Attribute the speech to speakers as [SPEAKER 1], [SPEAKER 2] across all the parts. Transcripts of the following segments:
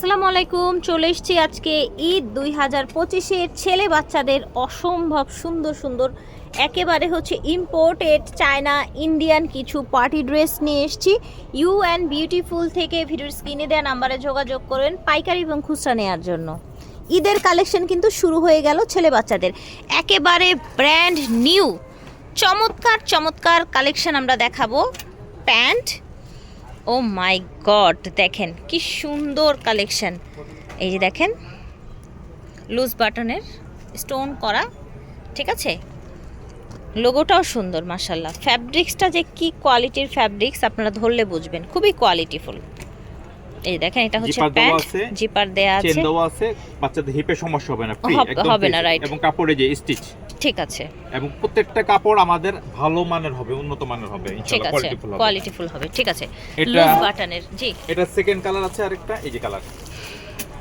[SPEAKER 1] আসসালামু আলাইকুম, চলে এসেছি আজকে ঈদ দুই হাজার পঁচিশের ছেলে বাচ্চাদের অসম্ভব সুন্দর সুন্দর, একেবারে হচ্ছে ইম্পোর্টেড চায়না ইন্ডিয়ান কিছু পার্টি ড্রেস নিয়ে এসেছি। ইউ অ্যান্ড বিউটিফুল থেকে ভিডিওর স্ক্রিনে দেওয়া নাম্বারে যোগাযোগ করবেন পাইকারি এবং খুচরা নেওয়ার জন্য। ঈদের কালেকশন কিন্তু শুরু হয়ে গেল ছেলে বাচ্চাদের। একেবারে ব্র্যান্ড নিউ চমৎকার চমৎকার কালেকশন আমরা দেখাবো। প্যান্ট ও মাই গড দেখেন কি সুন্দর কালেকশন এই যে দেখেন লুজ বাটনের স্টোন করা ঠিক আছে? লোগোটাও সুন্দর মাসাল্লাহ ফ্যাব্রিক্সটা যে কি কোয়ালিটির ফ্যাব্রিক্স আপনারা ধরলে বুঝবেন খুবই কোয়ালিটিফুল এই দেখেন এটা হচ্ছে প্যান্ট
[SPEAKER 2] আছে,
[SPEAKER 1] জিপার দেয়া
[SPEAKER 2] চেন দেওয়া আছে বাচ্চাদের হিপে সমস্যা হবে না ফ্রি একদম
[SPEAKER 1] হবে না, রাইট
[SPEAKER 2] এবং কাপড়ে যে স্টিচ
[SPEAKER 1] ঠিক আছে।
[SPEAKER 2] এবং প্রত্যেকটা কাপড় আমাদের ভালো মানের হবে উন্নত মানের হবে
[SPEAKER 1] ঠিক
[SPEAKER 2] ইনশাআল্লাহ
[SPEAKER 1] আছে
[SPEAKER 2] কোয়ালিটিফুল হবে।
[SPEAKER 1] ঠিক আছে।
[SPEAKER 2] এটা-
[SPEAKER 1] বাটনের জি।
[SPEAKER 2] এটা সেকেন্ড কালার আছে আরেকটা এই যে কালার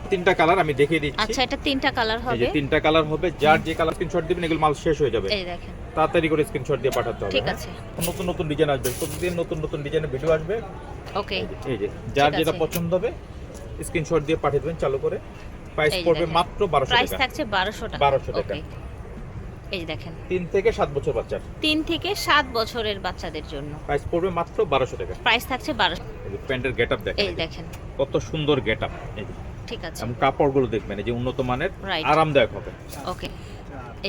[SPEAKER 2] তিনটা কালার আমি দেখিয়ে দিচ্ছি।
[SPEAKER 1] আচ্ছা এটা তিনটা কালার
[SPEAKER 2] এই যে তিনটা কালার হবে যার যে কালার স্ক্রিনশট দিবেন এগুলো মাল শেষ হয়ে যাবে।
[SPEAKER 1] এই দেখেন।
[SPEAKER 2] তাড়াতাড়ি করে স্ক্রিনশট দিয়ে পাঠাতে হবে
[SPEAKER 1] ঠিক
[SPEAKER 2] হ্যাঁ?
[SPEAKER 1] আছে।
[SPEAKER 2] নতুন নতুন ডিজাইন আসবে প্রতিদিন নতুন নতুন ডিজাইনের ভিডিও আসবে।
[SPEAKER 1] ওকে।
[SPEAKER 2] এই যে- যার যেটা পছন্দ হবে স্ক্রিনশট দিয়ে পাঠিয়ে দেবেন চালু করে। প্রাইস পড়বে। মাত্র বারোশো
[SPEAKER 1] প্রাইস
[SPEAKER 2] টাকা।
[SPEAKER 1] থাকছে বারোশো টাকা।
[SPEAKER 2] 1200 টাকা।
[SPEAKER 1] এই দেখেন।
[SPEAKER 2] তিন থেকে সাত বছর বাচ্চার।
[SPEAKER 1] তিন থেকে সাত বছরের বাচ্চাদের জন্য।
[SPEAKER 2] প্রাইস পড়বে মাত্র বারোশো টাকা।
[SPEAKER 1] প্রাইস থাকছে বারোশো।
[SPEAKER 2] এই যে প্যান্টের গেট আপ দেখেন
[SPEAKER 1] এই দেখেন।
[SPEAKER 2] কত সুন্দর গেট আপ এই
[SPEAKER 1] ঠিক আছে।
[SPEAKER 2] এবং কাপড়গুলো দেখবেন যে উন্নত মানের. আরামদায়ক হবে।
[SPEAKER 1] ওকে।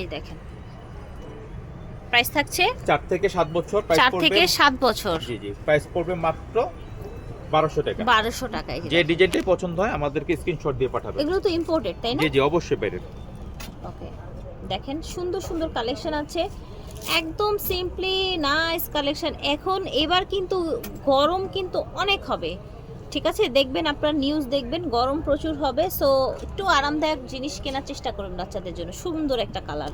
[SPEAKER 1] এই দেখেন। প্রাইস থাকছে
[SPEAKER 2] চার থেকে সাত বছর প্রাইস
[SPEAKER 1] চার থেকে সাত বছর।
[SPEAKER 2] জি জি। প্রাইস পড়বে মাত্র বারোশো টাকা।
[SPEAKER 1] বারোশো টাকা এই যে
[SPEAKER 2] যে ডিজাইনটাই পছন্দ হয় আমাদেরকে স্ক্রিনশট দিয়ে পাঠাবে
[SPEAKER 1] এগুলো তো ইম্পোর্টেড তাই না?
[SPEAKER 2] জি জি অবশ্যই বাইরের
[SPEAKER 1] ওকে। দেখেন সুন্দর সুন্দর কালেকশন আছে। একদম সিম্পলি নাইস কালেকশন এখন এবার কিন্তু গরম কিন্তু অনেক হবে। ঠিক আছে? দেখবেন আপনার নিউজ দেখবেন গরম প্রচুর হবে। সো একটু আরামদায়ক জিনিস কেনার চেষ্টা করুন বাচ্চাদের জন্য। সুন্দর একটা কালার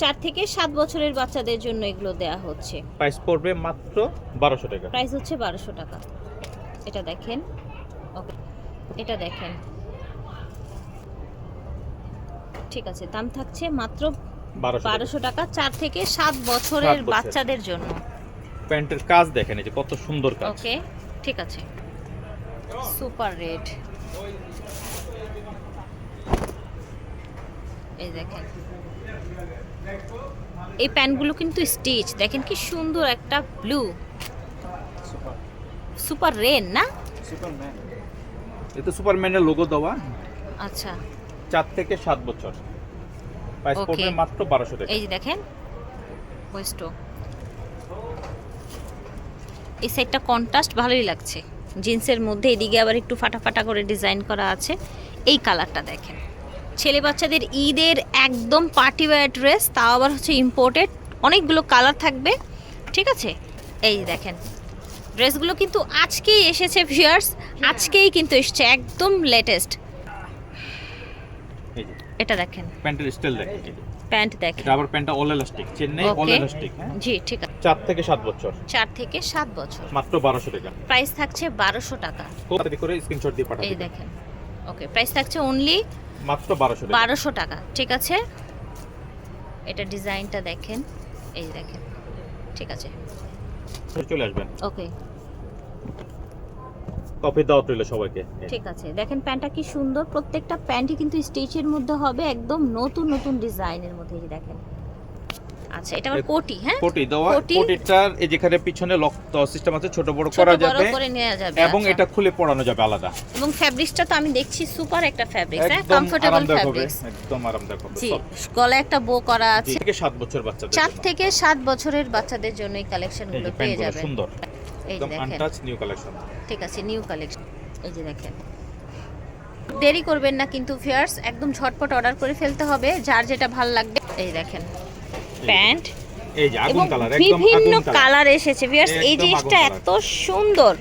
[SPEAKER 1] চার থেকে সাত বছরের বাচ্চাদের জন্য এগুলো দেয়া হচ্ছে।
[SPEAKER 2] প্রাইস পড়বে মাত্র বারোশো টাকা।
[SPEAKER 1] প্রাইস হচ্ছে বারোশো টাকা। এটা দেখেন। ওকে এটা দেখেন। ঠিক আছে দাম থাকছে মাত্র
[SPEAKER 2] বারোশো
[SPEAKER 1] টাকা। চার থেকে সাত বছরের বাচ্চাদের জন্য।
[SPEAKER 2] প্যান্টের কাজ দেখেন এই যে কত সুন্দর কাজ।
[SPEAKER 1] ওকে ঠিক আছে। Super red. এই দেখেন। এই প্যান্টগুলো কিন্তু স্টিচ দেখেন কি সুন্দর একটা ব্লু। সুপার। রেন না?
[SPEAKER 2] এতে সুপারম্যানের লোগো দেওয়া।
[SPEAKER 1] আচ্ছা।
[SPEAKER 2] চার থেকে সাত বছর। প্রাইস পড়বে মাত্র বারোশো টাকা।
[SPEAKER 1] এই যে দেখেন ওয়েস্টো এই সাইডটা কন্ট্রাস্ট ভালোই লাগছে। জিন্সের মধ্যে এদিকে আবার একটু ফাটা ফাটা করে ডিজাইন করা আছে। এই কালারটা দেখেন। ছেলে বাচ্চাদের ঈদের একদম পার্টি ওয়্যার ড্রেস তাও আবার হচ্ছে ইম্পোর্টেড অনেকগুলো কালার থাকবে। ঠিক আছে? এই দেখেন ড্রেসগুলো কিন্তু আজকেই এসেছে ভিউয়ার্স আজকেই কিন্তু এসেছে একদম লেটেস্ট
[SPEAKER 2] এই যে।
[SPEAKER 1] এটা দেখেন।
[SPEAKER 2] প্যান্টের স্টাইল দেখেন।
[SPEAKER 1] প্যান্ট দেখেন।
[SPEAKER 2] এটা আবার প্যান্টটা all elastic Chennai all elastic হ্যাঁ?
[SPEAKER 1] জি ঠিক আছে।
[SPEAKER 2] চার থেকে সাত বছর।
[SPEAKER 1] চার থেকে সাত বছর।
[SPEAKER 2] মাত্র বারোশো টাকা।
[SPEAKER 1] প্রাইস থাকছে বারোশো টাকা।
[SPEAKER 2] খুব তাড়াতাড়ি করে স্ক্রিনশট দিয়ে
[SPEAKER 1] এই দেখেন। ওকে প্রাইস থাকছে অনলি
[SPEAKER 2] মাত্র বারোশো টাকা।
[SPEAKER 1] বারোশো টাকা ঠিক আছে? এটা ডিজাইনটা দেখেন। এই দেখেন। ঠিক আছে।
[SPEAKER 2] চলে আসবেন।
[SPEAKER 1] ওকে।
[SPEAKER 2] কফি দাওয়াত রইল সবাইকে।
[SPEAKER 1] ঠিক আছে দেখেন প্যান্টটা কি সুন্দর প্রত্যেকটা প্যান্টই কিন্তু স্টিচের মধ্যে হবে একদম নতুন নতুন ডিজাইনের মধ্যে এই দেখেন। আচ্ছা এটা আবার কোটি হ্যাঁ?
[SPEAKER 2] কোটি দেওয়া
[SPEAKER 1] কোটি?
[SPEAKER 2] কোটিটার এই যেখানে পিছনে লক সিস্টেম আছে ছোট বড়
[SPEAKER 1] ছোট
[SPEAKER 2] করা
[SPEAKER 1] বড়
[SPEAKER 2] যাবে
[SPEAKER 1] করে নেওয়া যাবে
[SPEAKER 2] এবং
[SPEAKER 1] আচ্ছা।
[SPEAKER 2] এটা খুলে পড়ানো যাবে আলাদা।
[SPEAKER 1] এবং ফ্যাব্রিক্সটা তো আমি দেখছি সুপার একটা ফ্যাব্রিক্স হ্যাঁ? কমফোর্টেবল ফ্যাব্রিক্স
[SPEAKER 2] একদম আরামদায়ক হবে
[SPEAKER 1] জি
[SPEAKER 2] সব।
[SPEAKER 1] গলায় একটা বো করা আছে।
[SPEAKER 2] থেকে সাত বছর বাচ্চাদের
[SPEAKER 1] চার থেকে সাত বছরের বাচ্চাদের জন্য এই কালেকশনগুলো পেয়ে যাবেন।
[SPEAKER 2] সুন্দর। একদম আনটাচ নিউ কালেকশন
[SPEAKER 1] ঠিক আছে নিউ কালেকশন এই যে দেখেন। দেরি করবেন না কিন্তু ফেয়ার্স একদম ঝটপট অর্ডার করে ফেলতে হবে যার যেটা ভালো লাগবে। এই দেখেন। প্যান্ট
[SPEAKER 2] এই যে আগুন কালার একদম
[SPEAKER 1] বিভিন্ন
[SPEAKER 2] কালার
[SPEAKER 1] এসেছে। ফিয়ার্স এই জিনিসটা এত সুন্দর।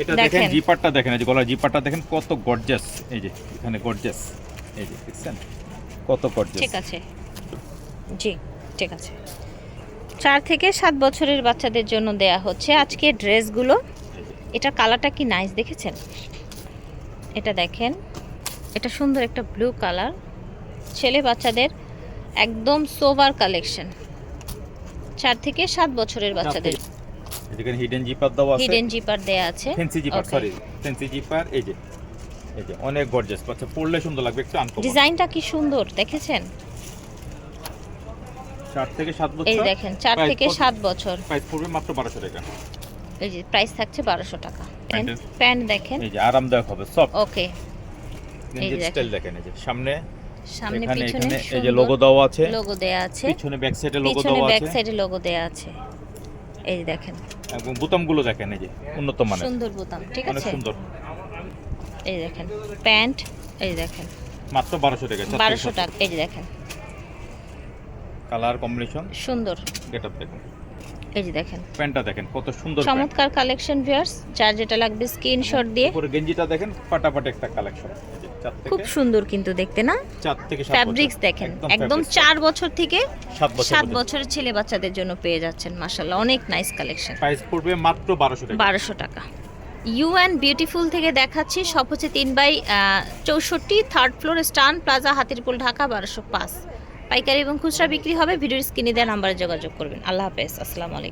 [SPEAKER 2] এটা দেখেন। জিপারটা দেখেন এই যে গলার জিপারটা দেখেন কত গর্জাস এই যে এখানে গর্জাস এই যে দেখছেন? কত গর্জাস
[SPEAKER 1] ঠিক আছে। জি ঠিক আছে। চার থেকে সাত বছরের বাচ্চাদের জন্য দেয়া হচ্ছে আজকে ড্রেসগুলো। এটা কালারটা কি নাইস দেখেছেন? এটা দেখেন এটা সুন্দর একটা ব্লু কালার ছেলে বাচ্চাদের একদম সোভার কালেকশন চার থেকে সাত বছরের বাচ্চাদের।
[SPEAKER 2] এখানে হিডেন জিপার দেওয়া আছে।
[SPEAKER 1] হিডেন জিপার দেয়া আছে।
[SPEAKER 2] Fancy zipper sorry fancy zipper এই যে এই যে অনেক গর্জিয়াস আচ্ছা পড়লে সুন্দর লাগবে একটু আনকমন
[SPEAKER 1] ডিজাইনটা কি সুন্দর দেখেছেন?
[SPEAKER 2] চার থেকে সাত
[SPEAKER 1] এই
[SPEAKER 2] বছর
[SPEAKER 1] দেখেন চার
[SPEAKER 2] Price
[SPEAKER 1] থেকে
[SPEAKER 2] কত?
[SPEAKER 1] সাত বছর।
[SPEAKER 2] প্রাইস পড়বে মাত্র বারোশো টাকা।
[SPEAKER 1] এই যে প্রাইস থাকছে বারোশো টাকা। প্যান্ট দেখেন।
[SPEAKER 2] এই যে আরামদায়ক হবে সফট
[SPEAKER 1] ওকে এই যে
[SPEAKER 2] স্টাইল দেখেন এই যে সামনে।
[SPEAKER 1] সামনে পিছনে
[SPEAKER 2] এই যে লোগো দেওয়া আছে।
[SPEAKER 1] লোগো দেয়া আছে।
[SPEAKER 2] পিছনে ব্যাক সাইডে লোগো
[SPEAKER 1] পিছনে
[SPEAKER 2] দেওয়া
[SPEAKER 1] ব্যাক
[SPEAKER 2] আছে।
[SPEAKER 1] সাইডে লোগো দেয়া আছে। এই দেখেন।
[SPEAKER 2] এবং বোতামগুলো দেখেন এই যে উন্নত মানের।
[SPEAKER 1] সুন্দর বোতাম ঠিক
[SPEAKER 2] অনেক
[SPEAKER 1] আছে?
[SPEAKER 2] সুন্দর।
[SPEAKER 1] এই দেখেন প্যান্ট এই দেখেন।
[SPEAKER 2] মাত্র বারোশো টাকা
[SPEAKER 1] বারোশো টাকা এই যে দেখেন।
[SPEAKER 2] Colour combination?
[SPEAKER 1] সুন্দর।
[SPEAKER 2] গেট আপ দেখুন।
[SPEAKER 1] এই যে দেখেন।
[SPEAKER 2] প্যান্টটা দেখেন কত সুন্দর
[SPEAKER 1] চমৎকার কালেকশন ভিউয়ার্স যার যেটা লাগবে স্ক্রিনশট দিয়ে।
[SPEAKER 2] উপরে গেঞ্জিটা দেখেন ফাটাফাটি একটা কালেকশন
[SPEAKER 1] খুব সুন্দর কিন্তু দেখতে না?
[SPEAKER 2] চার থেকে সাত
[SPEAKER 1] ফ্যাব্রিক্স দেখেন।
[SPEAKER 2] একদম
[SPEAKER 1] চার বছর থেকে
[SPEAKER 2] সাত বছর
[SPEAKER 1] সাত বছরের ছেলে বাচ্চাদের জন্য পেয়ে যাচ্ছেন মাসাল্লাহ অনেক নাইস কালেকশন
[SPEAKER 2] প্রাইস পড়বে মাত্র বারোশো টাকা।
[SPEAKER 1] বারোশো টাকা। ইউ অ্যান্ড বিউটিফুল থেকে দেখাচ্ছি। সব হচ্ছে তিন বাই চৌষট্টি third floor Eastern Plaza Hatirpool Dhaka বারোশো পাঁচ। পাইকারি এবং খুচরা বিক্রি হবে। ভিডিওর স্ক্রিনে দেওয়া নাম্বারে যোগাযোগ করবেন। আল্লাহ হাফেজ। আসসালামু আলাইকুম।